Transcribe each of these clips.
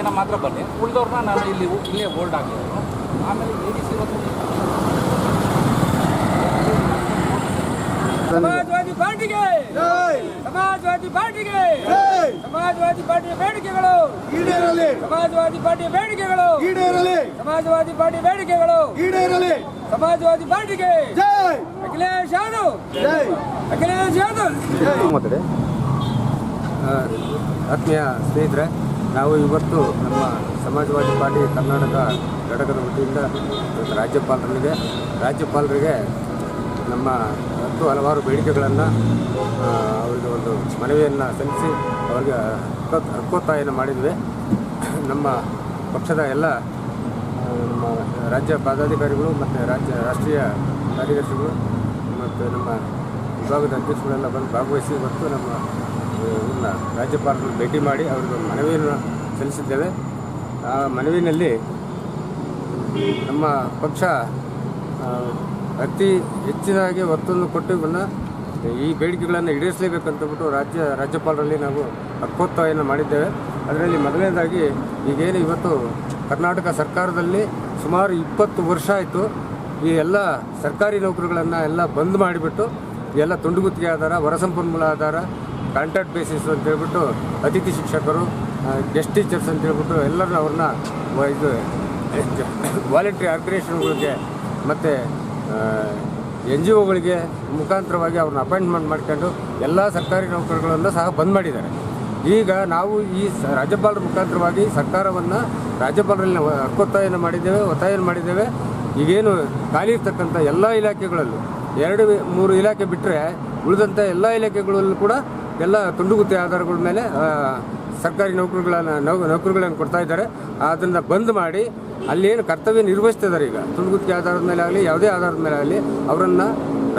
ಜನ ಮಾತ್ರ ಬನ್ನಿ ಉಳಿದವ್ರನ್ನ ನಾನು ಇಲ್ಲಿ ಇಲ್ಲೇ ಹೋಲ್ಡ್ ಆಗಿರೋದು ಆಮೇಲೆ ಎ ಡಿ ಸಿ ಸಮಾಜವಾದಿ ಪಾರ್ಟಿಗೆ! ಸಮಾಜವಾದಿ ಪಾರ್ಟಿಗೆ! ಸಮಾಜವಾದಿ ಪಾರ್ಟಿಯ ಬೇಡಿಕೆಗಳು! ಈಡೇರಲಿ! ಸಮಾಜವಾದಿ ಪಾರ್ಟಿಯ ಬೇಡಿಕೆಗಳು! ಈಡೇರಲಿ! ಸಮಾಜವಾದಿ ಪಾರ್ಟಿಯ ಬೇಡಿಕೆಗಳು! ಈಡೇರಲಿ! ಸಮಾಜವಾದಿ ಪಾರ್ಟಿಗೆ! ಜೈ! ಅಖಿಲೇಶ್ ಯಾದವ್! ಜೈ! ಅಖಿಲೇಶ್ ಯಾದವ್! ಆತ್ಮೀಯ ಸ್ನೇಹಿತರೆ ನಾವು ಇವತ್ತು ನಮ್ಮ ಸಮಾಜವಾದಿ ಪಾರ್ಟಿ ಕರ್ನಾಟಕ ಘಟಕದ ವತಿಯಿಂದ ಇವತ್ತು ರಾಜ್ಯಪಾಲರಿಗೆ ನಮ್ಮ ಹತ್ತು ಹಲವಾರು ಬೇಡಿಕೆಗಳನ್ನು ಅವರಿಗೆ ಒಂದು ಮನವಿಯನ್ನು ಸಲ್ಲಿಸಿ ಅವರಿಗೆ ಹಕ್ಕೊತ್, ಹಕ್ಕೊತ್ತಾಯನ ಮಾಡಿದ್ವಿ. ನಮ್ಮ ಪಕ್ಷದ ಎಲ್ಲ, ನಮ್ಮ ರಾಜ್ಯ ಪದಾಧಿಕಾರಿಗಳು ಮತ್ತು ರಾಜ್ಯ ರಾಷ್ಟ್ರೀಯ ಕಾರ್ಯದರ್ಶಿಗಳು ಮತ್ತು ನಮ್ಮ ವಿಭಾಗದ ಅಧ್ಯಕ್ಷಗಳೆಲ್ಲ ಬಂದು ಭಾಗವಹಿಸಿ ಇವತ್ತು ನಮ್ಮ ರಾಜ್ಯಪಾಲರನ್ನು ಭೇಟಿ ಮಾಡಿ ಅವರಿಗೆ ಮನವಿಯನ್ನು ಸಲ್ಲಿಸಿದ್ದೇವೆ. ಆ ಮನವಿನಲ್ಲಿ ನಮ್ಮ ಪಕ್ಷ ಅತಿ ಹೆಚ್ಚಿನಾಗಿ ಒತ್ತನ್ನು ಕೊಟ್ಟು ಈ ಬೇಡಿಕೆಗಳನ್ನು ಈಡೇರಿಸಲೇಬೇಕಂತಬಿಟ್ಟು ರಾಜ್ಯ, ರಾಜ್ಯಪಾಲರಲ್ಲಿ ನಾವು ಹಕ್ಕೋತ್ತಾಯನ್ನು ಮಾಡಿದ್ದೇವೆ. ಅದರಲ್ಲಿ ಮೊದಲನೇದಾಗಿ ಈಗೇನು ಇವತ್ತು ಕರ್ನಾಟಕ ಸರ್ಕಾರದಲ್ಲಿ ಸುಮಾರು ಇಪ್ಪತ್ತು ವರ್ಷ ಆಯಿತು. ಈ ಎಲ್ಲ ಸರ್ಕಾರಿ ನೌಕರಿಗಳನ್ನು ಎಲ್ಲ ಬಂದ್ ಮಾಡಿಬಿಟ್ಟು ಎಲ್ಲ ತುಂಡುಗುತ್ತಿಗೆ ಆಧಾರ ಹೊರಸಂಪನ್ಮೂಲ ಆಧಾರ ಕಾಂಟ್ರಾಕ್ಟ್ ಬೇಸಿಸ್ ಅಂತ ಹೇಳ್ಬಿಟ್ಟು ಅತಿಥಿ ಶಿಕ್ಷಕರು ಗೆಸ್ಟ್ ಟೀಚರ್ಸ್ ಅಂತ ಹೇಳ್ಬಿಟ್ಟು ಎಲ್ಲರೂ ಅವ್ರನ್ನ ಇದು ವಾಲಂಟ್ರಿ ಆರ್ಗನೈಸೇಷನ್ಗಳಿಗೆ ಮತ್ತು ಎನ್ ಜಿ ಒಗಳಿಗೆ ಮುಖಾಂತರವಾಗಿ ಅವ್ರನ್ನ ಅಪಾಯಿಂಟ್ಮೆಂಟ್ ಮಾಡ್ಕೊಂಡು ಎಲ್ಲ ಸರ್ಕಾರಿ ನೌಕರಿಗಳನ್ನು ಸಹ ಬಂದ್ ಮಾಡಿದ್ದಾರೆ. ಈಗ ನಾವು ಈ ರಾಜ್ಯಪಾಲರ ಮುಖಾಂತರವಾಗಿ ಸರ್ಕಾರವನ್ನು ರಾಜ್ಯಪಾಲರಲ್ಲಿ ಹಕ್ಕೊತ್ತಾಯನ ಮಾಡಿದ್ದೇವೆ, ಒತ್ತಾಯನ ಮಾಡಿದ್ದೇವೆ. ಈಗೇನು ಖಾಲಿ ಇರ್ತಕ್ಕಂಥ ಎಲ್ಲ ಇಲಾಖೆಗಳಲ್ಲೂ ಎರಡು, ಮೂರು ಇಲಾಖೆ ಬಿಟ್ಟರೆ ಉಳಿದಂಥ ಎಲ್ಲ ಇಲಾಖೆಗಳಲ್ಲೂ ಕೂಡ ಎಲ್ಲ ತುಂಡುಗುತ್ತಿ ಆಧಾರಗಳ ಮೇಲೆ ಸರ್ಕಾರಿ ನೌಕರಿಗಳನ್ನು ನೌಕರಿಗಳನ್ನು ಕೊಡ್ತಾ ಇದ್ದಾರೆ. ಅದನ್ನು ಬಂದ್ ಮಾಡಿ ಅಲ್ಲಿ ಏನು ಕರ್ತವ್ಯ ನಿರ್ವಹಿಸ್ತಿದ್ದಾರೆ ಈಗ. ತುಂಡುಗುತ್ತಿಗೆ ಆಧಾರದ ಮೇಲೆ ಆಗಲಿ, ಯಾವುದೇ ಆಧಾರದ ಮೇಲೆ ಆಗಲಿ, ಅವರನ್ನು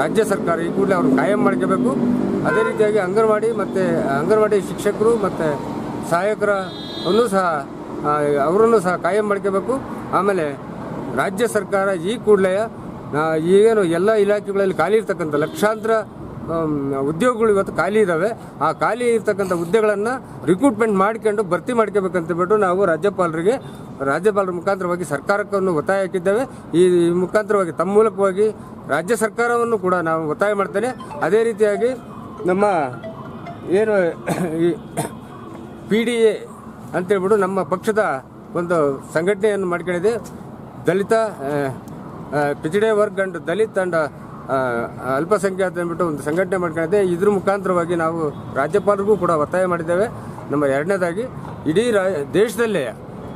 ರಾಜ್ಯ ಸರ್ಕಾರ ಈ ಕೂಡಲೇ ಅವ್ರನ್ನ ಕಾಯಂ ಮಾಡ್ಕೋಬೇಕು. ಅದೇ ರೀತಿಯಾಗಿ ಅಂಗನವಾಡಿ ಮತ್ತು, ಅಂಗನವಾಡಿ ಶಿಕ್ಷಕರು ಮತ್ತು ಸಹಾಯಕರನ್ನು ಸಹ ಅವರನ್ನು ಸಹ ಕಾಯಂ ಮಾಡ್ಕೋಬೇಕು. ಆಮೇಲೆ ರಾಜ್ಯ ಸರ್ಕಾರ ಈ ಕೂಡಲೇ ಈಗೇನು ಎಲ್ಲ ಇಲಾಖೆಗಳಲ್ಲಿ ಖಾಲಿ ಇರ್ತಕ್ಕಂಥ ಲಕ್ಷಾಂತರ ಉದ್ಯೋಗಗಳು ಇವತ್ತು ಖಾಲಿ ಇದ್ದಾವೆ ಆ ಖಾಲಿ ಇರ್ತಕ್ಕಂಥ ಹುದ್ದೆಗಳನ್ನು ರಿಕ್ರೂಟ್ಮೆಂಟ್ ಮಾಡ್ಕೊಂಡು ಭರ್ತಿ ಮಾಡ್ಕೋಬೇಕಂತೇಳ್ಬಿಟ್ಟು ನಾವು ರಾಜ್ಯಪಾಲರಿಗೆ, ರಾಜ್ಯಪಾಲರ ಮುಖಾಂತರವಾಗಿ ಸರ್ಕಾರಕ್ಕನ್ನು ಒತ್ತಾಯ ಹಾಕಿದ್ದೇವೆ. ಈ ಮುಖಾಂತರವಾಗಿ ತಮ್ಮ ಮೂಲಕವಾಗಿ ರಾಜ್ಯ ಸರ್ಕಾರವನ್ನು ಕೂಡ ನಾವು ಒತ್ತಾಯ ಮಾಡ್ತೇನೆ. ಅದೇ ರೀತಿಯಾಗಿ ನಮ್ಮ ಏನು ಈ ಪಿ ಡಿ ಎ ಅಂತೇಳ್ಬಿಟ್ಟು ನಮ್ಮ ಪಕ್ಷದ ಒಂದು ಸಂಘಟನೆಯನ್ನು ಮಾಡ್ಕೊಂಡಿದೆ. ದಲಿತ ಪಿಚಡೆ ವರ್ಗ್ ಅಂಡ್ ದಲಿತ್ ಅಂಡ್ ಅಲ್ಪಸಂಖ್ಯಾತ ಅಂದ್ಬಿಟ್ಟು ಒಂದು ಸಂಘಟನೆ ಮಾಡ್ಕೊಂಡಿದೆ. ಇದ್ರ ಮುಖಾಂತರವಾಗಿ ನಾವು ರಾಜ್ಯಪಾಲರಿಗೂ ಕೂಡ ಒತ್ತಾಯ ಮಾಡಿದ್ದೇವೆ. ನಮ್ಮ ಎರಡನೇದಾಗಿ, ಇಡೀ ರಾ, ದೇಶದಲ್ಲೇ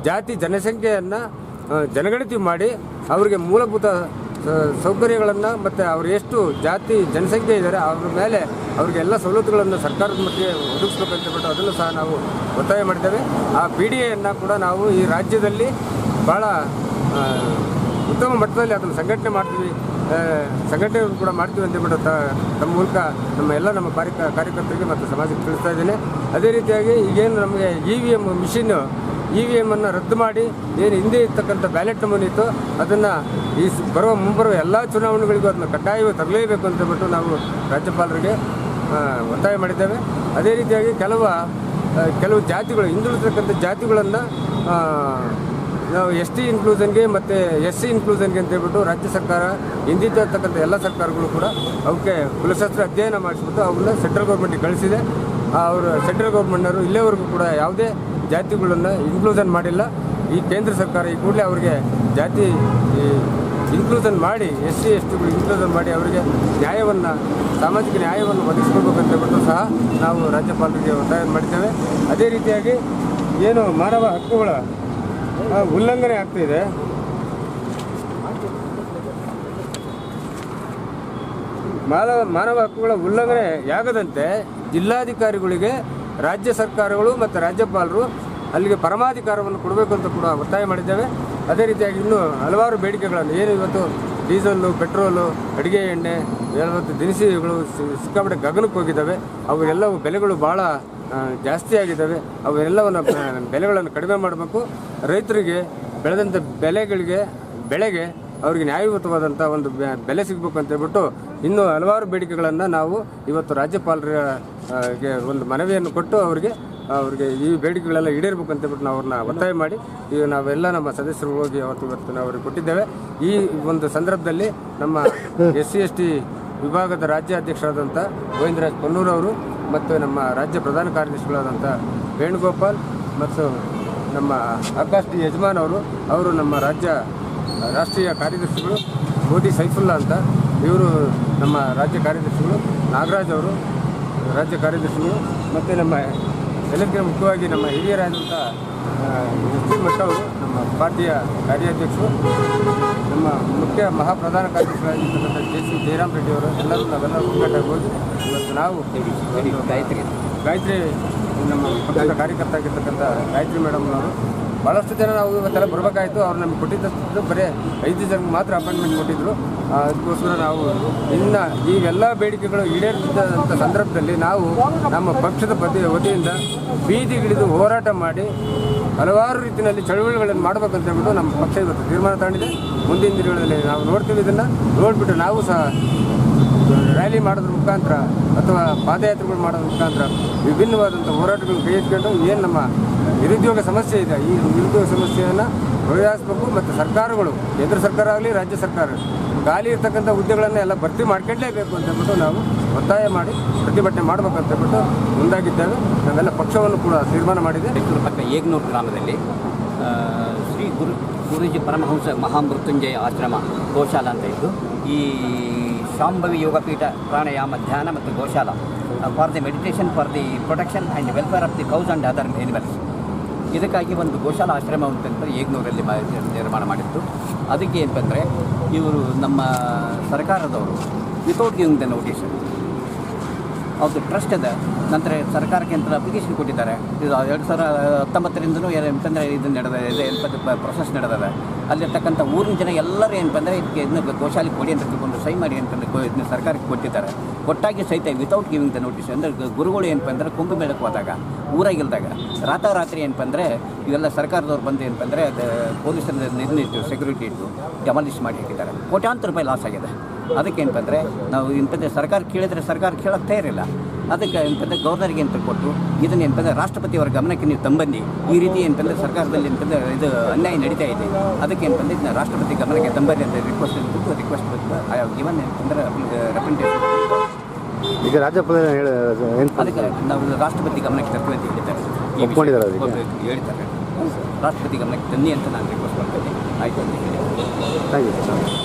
ಜಾತಿ ಜನಸಂಖ್ಯೆಯನ್ನು ಜನಗಣತಿ ಮಾಡಿ ಅವರಿಗೆ ಮೂಲಭೂತ ಸೌಕರ್ಯಗಳನ್ನು ಮತ್ತು ಅವರು ಎಷ್ಟು ಜಾತಿ ಜನಸಂಖ್ಯೆ ಇದ್ದಾರೆ ಅವ್ರ ಮೇಲೆ ಅವ್ರಿಗೆ ಎಲ್ಲ ಸವಲತ್ತುಗಳನ್ನು ಸರ್ಕಾರದ ಮಟ್ಟಿಗೆ ಒದಗಿಸ್ಬೇಕಂತ ಹೇಳ್ಬಿಟ್ಟು ಅದನ್ನು ಸಹ ನಾವು ಒತ್ತಾಯ ಮಾಡಿದ್ದೇವೆ. ಆ ಪಿ ಡಿ ಕೂಡ ನಾವು ಈ ರಾಜ್ಯದಲ್ಲಿ ಭಾಳ ಉತ್ತಮ ಮಟ್ಟದಲ್ಲಿ ಅದನ್ನು ಸಂಘಟನೆ ಮಾಡ್ತೀವಿ ಆ, ಸಂಘಟನೆಯನ್ನು ಕೂಡ ಮಾಡ್ತೀವಿ ಅಂತ ಹೇಳ್ಬಿಟ್ಟು ತ- ತಮ್ಮ ಮೂಲಕ ನಮ್ಮ ಎಲ್ಲ ನಮ್ಮ ಕಾರ್ಯಕ ಕಾರ್ಯಕರ್ತರಿಗೆ ಮತ್ತು ಸಮಾಜಕ್ಕೆ ತಿಳಿಸ್ತಾ ಇದ್ದೀನಿ. ಅದೇ ರೀತಿಯಾಗಿ ಈಗೇನು ನಮಗೆ E V M machine E V ಎಮ್ಮನ್ನು ರದ್ದು ಮಾಡಿ ಏನು ಹಿಂದೆ ಇರ್ತಕ್ಕಂಥ ಬ್ಯಾಲೆಟ್ ನಮೂನೆ ಇತ್ತು ಅದನ್ನು ಈ ಬರುವ ಮುಂಬರುವ ಎಲ್ಲ ಚುನಾವಣೆಗಳಿಗೂ ಅದನ್ನು ಕಡ್ಡಾಯವಾಗಿ ತರಲೇಬೇಕು ಅಂತ ಹೇಳ್ಬಿಟ್ಟು ನಾವು ರಾಜ್ಯಪಾಲರಿಗೆ ಒತ್ತಾಯ ಮಾಡಿದ್ದೇವೆ. ಅದೇ ರೀತಿಯಾಗಿ ಕೆಲವು ಕೆಲವು ಜಾತಿಗಳು ಹಿಂದುಳಿದಿರ್ತಕ್ಕಂಥ ಜಾತಿಗಳನ್ನು ನಾವು ಎಸ್ ಟಿ ಇನ್ಕ್ಲೂಷನ್ಗೆ ಮತ್ತು ಎಸ್ ಸಿ ಇನ್ಕ್ಲೂಷನ್ಗೆ ಅಂತ ಹೇಳ್ಬಿಟ್ಟು ರಾಜ್ಯ ಸರ್ಕಾರ, ಹಿಂದಿದ್ದ ಇರ್ತಕ್ಕಂಥ ಎಲ್ಲ ಸರ್ಕಾರಗಳು ಕೂಡ ಅವಕ್ಕೆ ಕುಲಶಾಸ್ತ್ರ ಅಧ್ಯಯನ ಮಾಡಿಸ್ಬಿಟ್ಟು ಅವನ್ನ ಸೆಂಟ್ರಲ್ ಗೌರ್ಮೆಂಟಿಗೆ ಕಳಿಸಿದೆ. ಅವರು ಸೆಂಟ್ರಲ್ ಗೌರ್ಮೆಂಟ್ನವರು ಇಲ್ಲೇವರೆಗೂ ಕೂಡ ಯಾವುದೇ ಜಾತಿಗಳನ್ನು ಇನ್ಕ್ಲೂಷನ್ ಮಾಡಿಲ್ಲ. ಈ ಕೇಂದ್ರ ಸರ್ಕಾರ ಈ ಕೂಡಲೇ ಅವರಿಗೆ ಜಾತಿ ಇನ್ಕ್ಲೂಷನ್ ಮಾಡಿ, ಎಸ್ ಸಿ, ಎಸ್ ಟಿಗಳು ಇನ್ಕ್ಲೂಷನ್ ಮಾಡಿ ಅವರಿಗೆ ನ್ಯಾಯವನ್ನು, ಸಾಮಾಜಿಕ ನ್ಯಾಯವನ್ನು ಒದಗಿಸ್ಕೊಳ್ಬೇಕಂತೇಳ್ಬಿಟ್ಟು ಸಹ ನಾವು ರಾಜ್ಯಪಾಲರಿಗೆ ಒತ್ತಾಯ ಮಾಡಿದ್ದೇವೆ. ಅದೇ ರೀತಿಯಾಗಿ ಏನು ಮಾನವ ಹಕ್ಕುಗಳ ಉಲ್ಲಂಘನೆ ಆಗ್ತಿದೆ ಮಾನವ ಮಾನವ ಹಕ್ಕುಗಳ ಉಲ್ಲಂಘನೆ ಆಗದಂತೆ ಜಿಲ್ಲಾಧಿಕಾರಿಗಳಿಗೆ ರಾಜ್ಯ ಸರ್ಕಾರಗಳು ಮತ್ತು ರಾಜ್ಯಪಾಲರು ಅಲ್ಲಿಗೆ ಪರಮಾಧಿಕಾರವನ್ನು ಕೊಡಬೇಕು ಅಂತ ಕೂಡ ಒತ್ತಾಯ ಮಾಡಿದ್ದೇವೆ. ಅದೇ ರೀತಿಯಾಗಿ ಇನ್ನೂ ಹಲವಾರು ಬೇಡಿಕೆಗಳನ್ನು, ಏನು ಇವತ್ತು ಡೀಸೆಲ್ಲು, ಪೆಟ್ರೋಲು, ಅಡುಗೆ ಎಣ್ಣೆ ಮತ್ತು ದಿನಸಿಗಳು ಸಿಕ್ಕಾಪಟ್ಟೆ ಗಗನಕ್ಕೆ ಹೋಗಿದ್ದಾವೆ. ಅವು ಎಲ್ಲವೂ ಬೆಲೆಗಳು ಭಾಳ ಜಾಸ್ತಿ ಆಗಿದ್ದಾವೆ. ಅವೆಲ್ಲವನ್ನು ಬೆಲೆಗಳನ್ನು ಕಡಿಮೆ ಮಾಡಬೇಕು. ರೈತರಿಗೆ ಬೆಳೆದಂಥ ಬೆಲೆಗಳಿಗೆ, ಬೆಳೆಗೆ ಅವರಿಗೆ ನ್ಯಾಯಯುತವಾದಂಥ ಒಂದು ಬೆಲೆ ಸಿಗಬೇಕು ಅಂತ ಹೇಳ್ಬಿಟ್ಟು ಇನ್ನೂ ಹಲವಾರು ಬೇಡಿಕೆಗಳನ್ನು ನಾವು ಇವತ್ತು ರಾಜ್ಯಪಾಲರ ಗೆ ಒಂದು ಮನವಿಯನ್ನು ಕೊಟ್ಟು ಅವರಿಗೆ, ಅವ್ರಿಗೆ ಈ ಬೇಡಿಕೆಗಳೆಲ್ಲ ಈಡೇರಬೇಕು ಅಂತ ಹೇಳ್ಬಿಟ್ಟು ನಾವು ಅವ್ರನ್ನ ಒತ್ತಾಯ ಮಾಡಿ ಈಗ ನಾವೆಲ್ಲ ನಮ್ಮ ಸದಸ್ಯರು ಹೋಗಿ ಅವತ್ತು ಇವತ್ತು ನಾವು ಅವ್ರಿಗೆ ಕೊಟ್ಟಿದ್ದೇವೆ. ಈ ಒಂದು ಸಂದರ್ಭದಲ್ಲಿ ನಮ್ಮ ಎಸ್ ಸಿ ಎಸ್ ಟಿ ವಿಭಾಗದ ರಾಜ್ಯಾಧ್ಯಕ್ಷರಾದಂಥ ಗೋವಿಂದರಾಜ್ ಅವರು ಮತ್ತು ನಮ್ಮ ರಾಜ್ಯ ಪ್ರಧಾನ ಕಾರ್ಯದರ್ಶಿಗಳಾದಂಥ ವೇಣುಗೋಪಾಲ್ ಮತ್ತು ನಮ್ಮ ಆಕಾಶ್ ಡಿ ಯಜಮಾನ್ ಅವರು ಅವರು ನಮ್ಮ ರಾಜ್ಯ ರಾಷ್ಟ್ರೀಯ ಕಾರ್ಯದರ್ಶಿಗಳು ಮೋದಿ ಸೈಫುಲ್ಲಾ ಅಂತ, ಇವರು ನಮ್ಮ ರಾಜ್ಯ ಕಾರ್ಯದರ್ಶಿಗಳು, ನಾಗರಾಜ್ ಅವರು ರಾಜ್ಯ ಕಾರ್ಯದರ್ಶಿಗಳು, ಮತ್ತು ನಮ್ಮ ಎಲ್ಲಕ್ಕಿಂತ ಮುಖ್ಯವಾಗಿ ನಮ್ಮ ಹಿರಿಯರಾದಂಥ ಪಿ ಮಠ ಅವರು ನಮ್ಮ ಪಾರ್ಟಿಯ ಕಾರ್ಯಾಧ್ಯಕ್ಷರು ನಮ್ಮ ಮುಖ್ಯ ಮಹಾಪ್ರಧಾನ ಕಾರ್ಯದರ್ಶಿಗಳಾಗಿರ್ತಕ್ಕಂಥ ಜೆ ಸಿ ಜಯರಾಮ್ ರೆಡ್ಡಿ ಅವರು ಎಲ್ಲರೂ ನಾವೆಲ್ಲ ಒಗ್ಗಟ್ಟಾಗಿ ಹೋಗಿ ಇವತ್ತು ನಾವು ಗಾಯತ್ರಿ. ಗಾಯತ್ರಿ ನಮ್ಮ ಪಕ್ಷದ ಕಾರ್ಯಕರ್ತ ಆಗಿರ್ತಕ್ಕಂಥ ಗಾಯತ್ರಿ ಮೇಡಮ್ನವರು ಭಾಳಷ್ಟು ಜನ ನಾವು ಇವತ್ತೆಲ್ಲ ಬರಬೇಕಾಯಿತು. ಅವ್ರು ನಮ್ಗೆ ಕೊಟ್ಟಿದ್ದು ಬರೀ ಐದು ಜನಕ್ಕೆ ಮಾತ್ರ ಅಪಾಯಿಂಟ್ಮೆಂಟ್ ಕೊಟ್ಟಿದ್ದರು ಅದಕ್ಕೋಸ್ಕರ ನಾವು ಇನ್ನು ಇವೆಲ್ಲ ಬೇಡಿಕೆಗಳು ಈಡೇರಿಸಿದಂಥ ಸಂದರ್ಭದಲ್ಲಿ ನಾವು ನಮ್ಮ ಪಕ್ಷದ ಪತಿ ವತಿಯಿಂದ ಬೀದಿಗಿಳಿದು ಹೋರಾಟ ಮಾಡಿ ಹಲವಾರು ರೀತಿಯಲ್ಲಿ ಚಳುವಳಿಗಳನ್ನು ಮಾಡಬೇಕಂತ ಹೇಳ್ಬಿಟ್ಟು ನಮ್ಮ ಪಕ್ಷ ಇವತ್ತು ತೀರ್ಮಾನ ತಗೊಂಡಿದೆ. ಮುಂದಿನ ದಿನಗಳಲ್ಲಿ ನಾವು ನೋಡ್ತೀವಿ ಇದನ್ನು. ನೋಡಿಬಿಟ್ಟು ನಾವು ಸಹ ರ್ಯಾಲಿ ಮಾಡೋದ್ರ ಮುಖಾಂತರ ಅಥವಾ ಪಾದಯಾತ್ರೆಗಳು ಮಾಡೋದ್ರ ಮುಖಾಂತರ ವಿಭಿನ್ನವಾದಂಥ ಹೋರಾಟಗಳನ್ನು ಕೈ ಎತ್ಕೊಂಡು ಏನು ನಮ್ಮ ನಿರುದ್ಯೋಗ ಸಮಸ್ಯೆ ಇದೆ, ಈ ನಿರುದ್ಯೋಗ ಸಮಸ್ಯೆಯನ್ನು ಬಗೆಹರಿಸಬೇಕು ಮತ್ತು ಸರ್ಕಾರಗಳು, ಕೇಂದ್ರ ಸರ್ಕಾರ ಆಗಲಿ, ರಾಜ್ಯ ಸರ್ಕಾರ ಖಾಲಿ ಇರ್ತಕ್ಕಂಥ ಹುದ್ದೆಗಳನ್ನು ಎಲ್ಲ ಭರ್ತಿ ಮಾಡ್ಕೊಳ್ಳೇಬೇಕು ಅಂತ ಹೇಳ್ಬಿಟ್ಟು ನಾವು ಒತ್ತಾಯ ಮಾಡಿ ಪ್ರತಿಭಟನೆ ಮಾಡಬೇಕಂತ ಹೇಳ್ಬಿಟ್ಟು ಮುಂದಾಗಿದ್ದೇವೆ. ನಾವೆಲ್ಲ ಪಕ್ಷವನ್ನು ಕೂಡ ತೀರ್ಮಾನ ಮಾಡಿದೆ. ಬೆಂಗಳೂರು ಪಕ್ಕ ಏಗ್ನೂರು ಗ್ರಾಮದಲ್ಲಿ ಶ್ರೀ ಗುರು, ಗುರುಜಿ ಪರಮಹಂಸ ಮಹಾಮೃತ್ಯುಂಜಯ ಆಶ್ರಮ ಗೋಶಾಲ ಅಂತ ಇದ್ದು, ಈ ಶಾಂಭವಿ ಯೋಗಪೀಠ ಪ್ರಾಣಾಯಾಮ ಧ್ಯಾನ ಮತ್ತು ಗೋಶಾಲ for the meditation for the protection and welfare of the cows and other animals ಇದಕ್ಕಾಗಿ ಒಂದು ಗೋಶಾಲ ಆಶ್ರಮ ಉಂಟಂತ ಏಗ್ನೂರಲ್ಲಿ ನಿರ್ಮಾಣ ಮಾಡಿತ್ತು ಅದಕ್ಕೆ ಏನಂತಂದರೆ ಇವರು ನಮ್ಮ ಸರ್ಕಾರದವರು ವಿತೌಟ್ ಗಿವಿಂಗ್ ದ ನೋಟಿಸ್ ಅವ್ರದ್ದು ಟ್ರಸ್ಟ್ ಇದೆ. ನಂತರ ಸರ್ಕಾರಕ್ಕೆ ಅಂತ ಅಪ್ಲಿಕೇಶನ್ ಕೊಟ್ಟಿದ್ದಾರೆ. ಇದು ಎರಡು ಸಾವಿರ ಹತ್ತೊಂಬತ್ತರಿಂದನೂ ಏನಂತಂದರೆ ಇದು ನಡೆದಿದೆ ಇದೆ ಏನಪ್ಪ ಪ್ರೊಸೆಸ್ ನಡೆದಿದೆ. ಅಲ್ಲಿರ್ತಕ್ಕಂಥ ಊರಿನ ಜನ ಎಲ್ಲರೂ ಏನಪ್ಪ ಇದಕ್ಕೆ ಇದನ್ನ ಗೋಶಾಲೆ ಕೊಡಿ ಅಂತ ತಿಳ್ಕೊಂಡು ಸೈ ಮಾಡಿ ಅಂತಂದು ಇದನ್ನ ಸರ್ಕಾರಕ್ಕೆ ಕೊಟ್ಟಿದ್ದಾರೆ. ಕೊಟ್ಟಾಗಿ ಸಹಿತ ವಿತೌಟ್ ಗಿವಿಂಗ್ ದ ನೋಟಿಸ್ ಅಂದರೆ ಗುರುಗಳು ಏನಪ್ಪ ಅಂದರೆ ಕುಂಭಮೇಳಕ್ಕೆ ಹೋದಾಗ, ಊರಾಗಿಲ್ದಾಗ ರಾತ್ರಿ ಏನಪ್ಪ ಅಂದರೆ ಇವೆಲ್ಲ ಸರ್ಕಾರದವ್ರು ಬಂದು ಏನಪ್ಪ ಅದು ಪೊಲೀಸರ ನಿರ್ಣಯಿಟ್ಟು ಸೆಕ್ಯೂರಿಟಿ ಇಟ್ಟು ಡೆಮಾಲಿಷ್ ಮಾಡಿ ಹಾಕಿದ್ದಾರೆ ಕೋಟ್ಯಾಂತರ ರೂಪಾಯಿ ಲಾಸ್ ಆಗಿದೆ. ಅದಕ್ಕೆ ಏನಂತಂದರೆ ನಾವು ಇಂಥದ್ದೇ ಸರ್ಕಾರ ಕೇಳಿದರೆ ಸರ್ಕಾರ ಕೇಳೋಕ್ಕೆ ತಯಾರಿಲ್ಲ. ಅದಕ್ಕೆ ಏನಂತಂದರೆ ಗೌರ್ನರಿಗೆ ಅಂತ ಕೊಟ್ಟು ಇದನ್ನು ಏನಂತಂದರೆ ರಾಷ್ಟ್ರಪತಿಯವರ ಗಮನಕ್ಕೆ ನೀವು ತಂಬಂದು ಈ ರೀತಿ ಏನಂತಂದರೆ ಸರ್ಕಾರದಲ್ಲಿ ಏನಂತಂದರೆ ಇದು ಅನ್ಯಾಯ ನಡೀತಾ ಇದೆ ಅದಕ್ಕೆ ಏನಂತಂದರೆ ಇದನ್ನ ರಾಷ್ಟ್ರಪತಿ ಗಮನಕ್ಕೆ ತಂಬನ್ನಿ ಅಂತ ರಿಕ್ವೆಸ್ಟ್ ಅಂತ ರಿಕ್ವೆಸ್ಟ್ ಬಿಟ್ಟು ಇವನ್ ಏನಂತಂದರೆ ರೆಪ್ರೆಸೆಂಟೇಷನ್ ಈಗ ರಾಜ್ಯಪಾಲ ಅದಕ್ಕೆ ನಾವು ರಾಷ್ಟ್ರಪತಿ ಗಮನಕ್ಕೆ ತರ್ತೀವಿ ಅಂತ ಹೇಳಿದ್ದಾರೆ. ಒಪ್ಕೊಂಡಿದ್ದಾರೆ ಹೇಳ್ತಾರೆ ರಾಷ್ಟ್ರಪತಿ ಗಮನಕ್ಕೆ ತನ್ನಿ ಅಂತ ನಾನು ರಿಕ್ವೆಸ್ಟ್ ಮಾಡ್ತೀನಿ ಆಯಿತು ಅಂತ ಹೇಳಿ.